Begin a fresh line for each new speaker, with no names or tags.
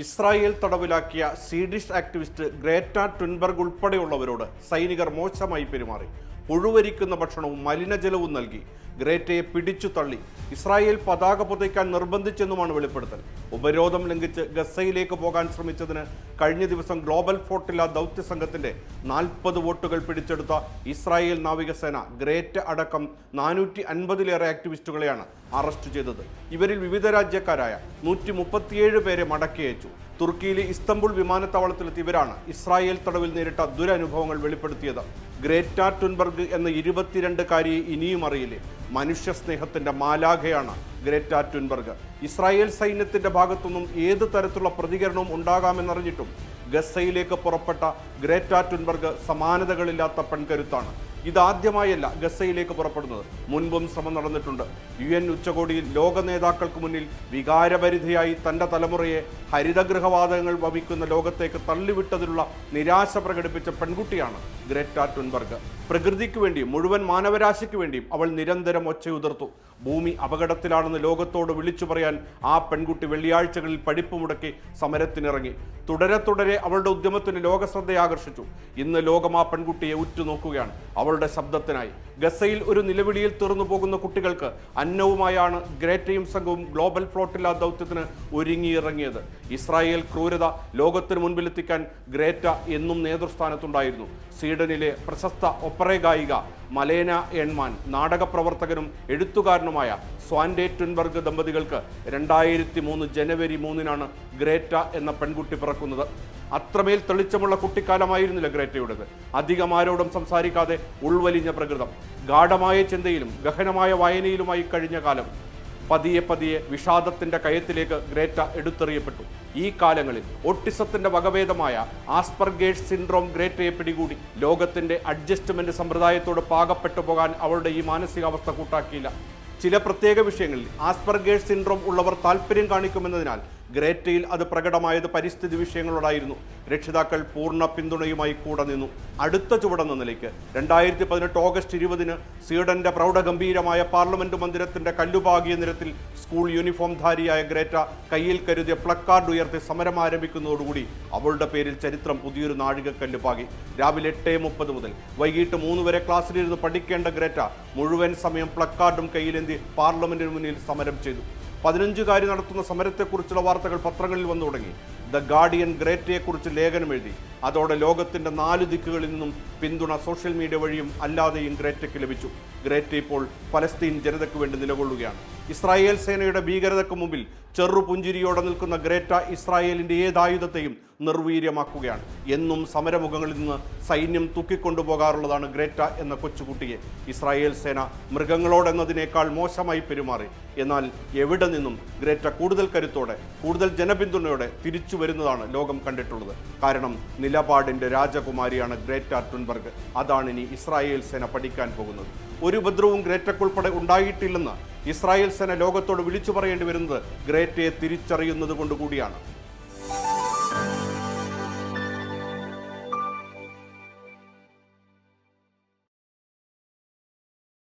Israel തടവിലാക്കിയ Swedish activist Greta Thunberg ഉൾപ്പെടെയുള്ളവരോട് സൈനികർ മോശമായി പെരുമാറി. പുഴുവരിക്കുന്ന ഭക്ഷണവും മലിനജലവും നൽകി. ഗ്രേറ്റയെ പിടിച്ചു തള്ളി. ഇസ്രായേൽ പതാക പുതയ്ക്കാൻ നിർബന്ധിച്ചെന്നുമാണ് വെളിപ്പെടുത്തൽ. ഉപരോധം ലംഘിച്ച് ഗസയിലേക്ക് പോകാൻ ശ്രമിച്ചതിന് കഴിഞ്ഞ ദിവസം ഗ്ലോബൽ ഫോർട്ടില ദൗത്യ സംഘത്തിന്റെ നാൽപ്പത് വോട്ടുകൾ പിടിച്ചെടുത്ത ഇസ്രായേൽ നാവികസേന ഗ്രേറ്റ് അടക്കം നാനൂറ്റി അൻപതിലേറെ ആക്ടിവിസ്റ്റുകളെയാണ് അറസ്റ്റ് ചെയ്തത്. ഇവരിൽ വിവിധ രാജ്യക്കാരായ നൂറ്റി മുപ്പത്തിയേഴ് പേരെ മടക്കി അയച്ചു. തുർക്കിയിലെ ഇസ്തംബുൾ വിമാനത്താവളത്തിലെത്തി ഇവരാണ് ഇസ്രായേൽ തടവിൽ നേരിട്ട ദുരനുഭവങ്ങൾ വെളിപ്പെടുത്തിയത്. ഗ്രേറ്റ ടുൻബർഗ് എന്ന ഇരുപത്തിരണ്ടുകാരിയെ ഇനിയും അറിയില്ലേ? മനുഷ്യ സ്നേഹത്തിന്റെ മാലാഖയാണ് ഗ്രേറ്റ ട്വിൻബർഗ് ഇസ്രായേൽ സൈന്യത്തിന്റെ ഭാഗത്തുനിന്നും ഏത് തരത്തിലുള്ള പ്രതികരണവും ഉണ്ടാകാമെന്നറിഞ്ഞിട്ടും ഗസയിലേക്ക് പുറപ്പെട്ട ഗ്രേറ്റ ട്വിൻബർഗ് സമാനതകളില്ലാത്ത പെൺകരുത്താണ്. ഇതാദ്യമായല്ല ഗസയിലേക്ക് പുറപ്പെടുന്നത്. മുൻപും ശ്രമം നടന്നിട്ടുണ്ട്. യു എൻ ഉച്ചകോടിയിൽ ലോക നേതാക്കൾക്ക് മുന്നിൽ വികാരപരിധിയായി തന്റെ തലമുറയെ ഹരിതഗൃഹവാതകങ്ങൾ വമിക്കുന്ന ലോകത്തേക്ക് തള്ളിവിട്ടതിലുള്ള നിരാശ പ്രകടിപ്പിച്ച പെൺകുട്ടിയാണ് ഗ്രേറ്റ ടുൻബർഗ് പ്രകൃതിക്ക് വേണ്ടിയും മുഴുവൻ മാനവരാശിക്ക് വേണ്ടിയും അവൾ നിരന്തരം ഒച്ചയുതിർത്തു. ഭൂമി അപകടത്തിലാണെന്ന് ലോകത്തോട് വിളിച്ചു പറയാൻ ആ പെൺകുട്ടി വെള്ളിയാഴ്ചകളിൽ പഠിപ്പ് മുടക്കി സമരത്തിനിറങ്ങി. തുടരെ തുടരെ അവളുടെ ഉദ്യമത്തിന് ലോകശ്രദ്ധ ആകർഷിച്ചു ഇന്ന് ലോകം ആ പെൺകുട്ടിയെ ഉറ്റുനോക്കുകയാണ്. അവളുടെ ശബ്ദത്തിനായി. ഗസയിൽ ഒരു നിലവിളിയിൽ തീർന്നു പോകുന്ന കുട്ടികൾക്ക് അന്നവുമായാണ് ഗ്രേറ്റയും സംഘവും ഗ്ലോബൽ ഫ്ലോട്ടില്ല ദൗത്യത്തിന് ഒരുങ്ങിയിറങ്ങിയത്. ഇസ്രായേൽ ക്രൂരത ലോകത്തിന് മുൻപിലെത്തിക്കാൻ ഗ്രേറ്റ എന്നും നേതൃസ്ഥാനത്തുണ്ടായിരുന്നു. സ്വീഡനിലെ പ്രശസ്ത ഒപ്പറ ഗായിക മലേന എൺമാൻ നാടകപ്രവർത്തകനും എഴുത്തുകാരനുമായ സ്വാൻഡേ ട്വിൻബർഗ് ദമ്പതികൾക്ക് രണ്ടായിരത്തി മൂന്ന് ജനുവരി മൂന്നിനാണ് ഗ്രേറ്റ എന്ന പെൺകുട്ടി പിറക്കുന്നത്. അത്രമേൽ തെളിച്ചമുള്ള കുട്ടിക്കാലമായിരുന്നില്ല ഗ്രേറ്റയുടേത്. അധികം ആരോടും സംസാരിക്കാതെ ഉൾവലിഞ്ഞ പ്രകൃതം. ഗാഠമായ ചിന്തയിലും ഗഹനമായ വായനയിലുമായി കഴിഞ്ഞ കാലം പതിയെ പതിയെ വിഷാദത്തിന്റെ കയത്തിലേക്ക് ഗ്രേറ്റ എടുത്തെറിയപ്പെട്ടു. ഈ കാലങ്ങളിൽ ഒട്ടിസത്തിന്റെ വകഭേദമായ ആസ്പർഗേഷ് സിൻഡ്രോം ഗ്രേറ്റയെ പിടികൂടി. ലോകത്തിന്റെ അഡ്ജസ്റ്റ്മെന്റ് സമ്പ്രദായത്തോട് പാകപ്പെട്ടു പോകാൻ അവളുടെ ഈ മാനസികാവസ്ഥ കൂട്ടാക്കിയില്ല. ചില പ്രത്യേക വിഷയങ്ങളിൽ ആസ്പർഗേഷ് സിൻഡ്രോം ഉള്ളവർ താല്പര്യം കാണിക്കുമെന്നതിനാൽ ഗ്രേറ്റയിൽ അത് പ്രകടമായത് പരിസ്ഥിതി വിഷയങ്ങളോടായിരുന്നു. രക്ഷിതാക്കൾ പൂർണ പിന്തുണയുമായി കൂടെ നിന്നു. അടുത്ത ചുവടെന്ന നിലയ്ക്ക് രണ്ടായിരത്തി പതിനെട്ട് ഓഗസ്റ്റ് ഇരുപതിന് സ്വീഡന്റെ പ്രൗഢഗംഭീരമായ പാർലമെന്റ് മന്ദിരത്തിന്റെ കല്ലുപാകിയ നിരത്തിൽ സ്കൂൾ യൂണിഫോം ധാരിയായ ഗ്രേറ്റ കയ്യിൽ കരുതിയ പ്ലക്കാർഡ് ഉയർത്തി സമരം ആരംഭിക്കുന്നതോടുകൂടി അവളുടെ പേരിൽ ചരിത്രം പുതിയൊരു നാഴികക്കല്ല് പാകി. രാവിലെ എട്ട് മുപ്പത് മുതൽ വൈകിട്ട് മൂന്ന് വരെ ക്ലാസ്സിലിരുന്ന് പഠിക്കേണ്ട ഗ്രേറ്റ മുഴുവൻ സമയം പ്ലക്കാർഡും കയ്യിലേന്തി പാർലമെന്റിന് മുന്നിൽ സമരം ചെയ്തു. പതിനഞ്ചുകാരി നടത്തുന്ന സമരത്തെക്കുറിച്ചുള്ള വാർത്തകൾ പത്രങ്ങളിൽ വന്നു തുടങ്ങി. ദ ഗാർഡിയൻ ഗ്രേറ്റയെക്കുറിച്ച് ലേഖനം എഴുതി. അതോടെ ലോകത്തിന്റെ നാല് ദിക്കുകളിൽ നിന്നും പിന്തുണ സോഷ്യൽ മീഡിയ വഴിയും അല്ലാതെയും ഗ്രേറ്റയ്ക്ക് ലഭിച്ചു. ഗ്രേറ്റ ഇപ്പോൾ ഫലസ്തീൻ ജനതയ്ക്ക് വേണ്ടി നിലകൊള്ളുകയാണ്. ഇസ്രായേൽ സേനയുടെ ഭീകരതയ്ക്ക് മുമ്പിൽ ചെറുപുഞ്ചിരിയോടെ നിൽക്കുന്ന ഗ്രേറ്റ ഇസ്രായേലിന്റെ ഏതായുധത്തെയും നിർവീര്യമാക്കുകയാണ്. എന്നും സമരമുഖങ്ങളിൽ നിന്ന് സൈന്യം തൂക്കിക്കൊണ്ടുപോകാറുള്ളതാണ് ഗ്രേറ്റ എന്ന കൊച്ചുകുട്ടിയെ. ഇസ്രായേൽ സേന മൃഗങ്ങളോടെന്നതിനേക്കാൾ മോശമായി പെരുമാറി. എന്നാൽ എവിടെ നിന്നും ഗ്രേറ്റ കൂടുതൽ കരുത്തോടെ കൂടുതൽ ജനപിന്തുണയോടെ തിരിച്ചു വരുന്നതാണ് ലോകം കണ്ടിട്ടുള്ളത്. കാരണം നിലപാടിന്റെ രാജകുമാരിയാണ് ഗ്രേറ്റ ടുൻബർഗ് അതാണ് ഇനി ഇസ്രായേൽ സേന പഠിക്കാൻ പോകുന്നത്. ഒരു ഉപദ്രവവും ഗ്രേറ്റക്കുൾപ്പെടെ ഉണ്ടായിട്ടില്ലെന്ന് ഇസ്രായേൽ സേന ലോകത്തോട് വിളിച്ചു പറയേണ്ടി വരുന്നത് ഗ്രേറ്റയെ തിരിച്ചറിയുന്നത് കൊണ്ടുകൂടിയാണ്.